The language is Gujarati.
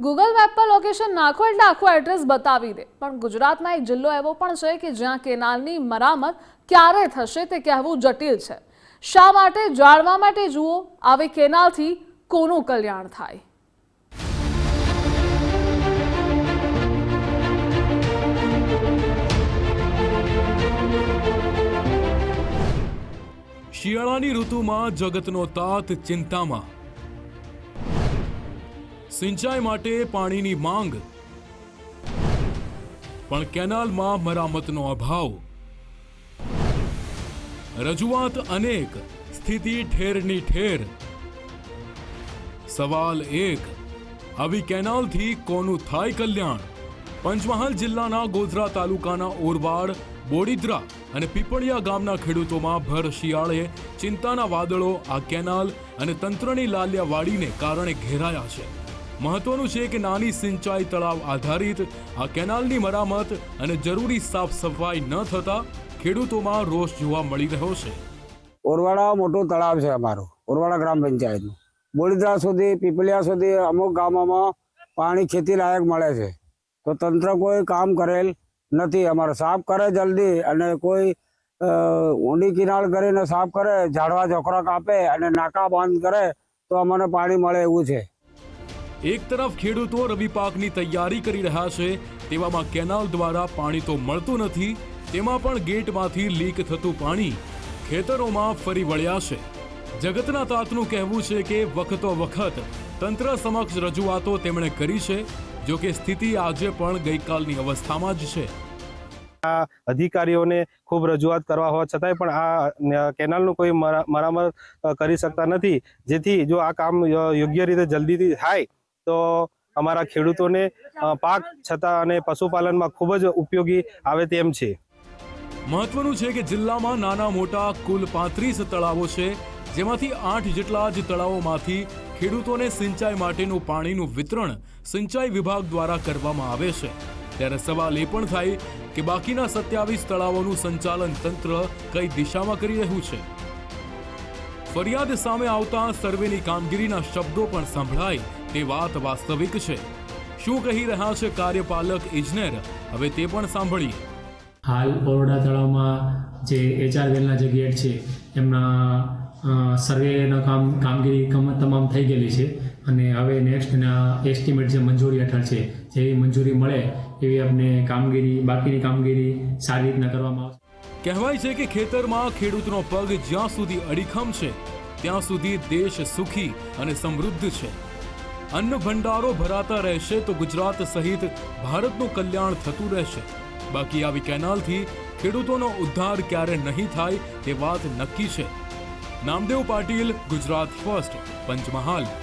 ગૂગલ મેપ પર લોકેશન નાખો એટલે આખું એડ્રેસ બતાવી દે. પણ ગુજરાતમાં એક જિલ્લો એવો પણ છે કે જ્યાં કેનાલની મરામત ક્યારે થશે તે કહેવું જટિલ છે. શા માટે? જાણવા માટે જુઓ. આવી કેનાલથી કોનું કલ્યાણ થાય? શિયાળાની ઋતુમાં જગતનો તાત ચિંતામાં. સિંચાઈ માટે પાણીની માંગ. પણ કેનાલમાં મરામતનો અભાવ. રજૂઆત અનેક, સ્થિતિ ઠેરની ઠેર. સવાલ એક, આવી કેનાલથી કોનું થાય કલ્યાણ? પંચમહાલ જિલ્લાના ગોધરા તાલુકાના ઓરવાડ, બોડીદ્રા અને પીપળિયા ગામના ખેડૂતોમાં ભર શિયાળે ચિંતાના વાદળો આ કેનાલ અને તંત્રની લાલિયા વાડીને કારણે ઘેરાયા છે. મહત્વનું છે કે નાની સિંચાઈ તળાવ આધારિત. આ કેનાલની મરામત અને જરૂરી સાફ સફાઈ ન થતા ખેડૂતોમાં રોષ જોવા મળી રહ્યો છે. ઓરવાડા મોટો તળાવ છે અમારો, ઓરવાડા ગ્રામ પંચાયતનું. બોડીદરા સુધી, પીપલિયા સુધી અમુક ગામોમાં પાણી ખેતી લાયક મળે છે. તો તંત્ર કોઈ કામ કરેલ નથી. અમારે સાફ કરે જલ્દી અને કોઈ ઊંડી કિનાળ કરીને સાફ કરે, ઝાડવા, ઝોકરા કાપે અને નાકા બંધ કરે તો અમને પાણી મળે એવું છે. એક તરફ ખેડૂતો રવિ પાકની તૈયારી કરી રહ્યા છે, તેવામાં કેનાલ દ્વારા પાણી તો મળતું નથી, તેમાં પણ ગેટમાંથી લીક થતું પાણી ખેતરોમાં ફરી વળ્યા છે. જગતના તાતનું કહેવું છે કે વખતો વખત તંત્ર સમક્ષ રજૂઆતો તેમણે કરી છે, જો કે સ્થિતિ આજે પણ ગઈકાલની અવસ્થામાં જ છે. આ અધિકારીઓને ખૂબ રજૂઆત કરવા હોવા છતાંય પણ આ કેનાલનું કોઈ મરા- મરામત કરી શકતા નથી. જેથી જો આ કામ યોગ્ય રીતે જલ્દીથી થાય તો અમારા ખેડૂતોને પાક છતાં અને પશુપાલનમાં ખૂબ જ ઉપયોગી આવે તેમ છે. મહત્વનું છે કે જિલ્લામાં નાના મોટા કુલ પાંત્રીસ તળાવો છે, જેમાંથી આઠ જેટલા જ તળાવોમાંથી ખેડૂતોને સિંચાઈ માટેનું પાણીનું વિતરણ સિંચાઈ વિભાગ દ્વારા કરવામાં આવે છે. ત્યારે સવાલ એ પણ થાય કે બાકીના સત્યાવીસ તળાવોનું સંચાલન તંત્ર કઈ દિશામાં કરી રહ્યું છે? ફરિયાદ સામે આવતા સર્વેની કામગીરીના શબ્દો પણ સંભળાય તે વાત વાસ્તવિક છે. શું કહી રહ્યા છે કાર્યપાલક ઇજનેર? હવે તે પણ સાંભળીએ. હાલ ઓરડા તળાવમાં જે એચઆર વેલના જે ગેટ છે, એમના સર્વેના કામ, કામગીરી કમ, તમામ થઈ ગયેલી છે અને હવે નેક્સ્ટના એસ્ટિમેટ જે મંજૂરી હેઠળ છે, જેવી મંજૂરી મળે એવી આપણે કામગીરી, બાકીની કામગીરી સારી રીતના કરવામાં આવશે. કહેવાય છે કે ખેતરમાં ખેડૂતનો પગ જ્યાં સુધી અડીખમ છે, ત્યાં સુધી દેશ સુખી અને સમૃદ્ધ છે. અન્ન ભંડારો ભરાતા રહેશે તો ગુજરાત સહિત ભારતનું કલ્યાણ થતું રહેશે. બાકી આવી કેનાલથી ખેડૂતોનો ઉદ્ધાર ક્યારે નહીં થાય તે વાત નક્કી છે. નામદેવ પાટીલ, ગુજરાત ફર્સ્ટ, પંચમહાલ.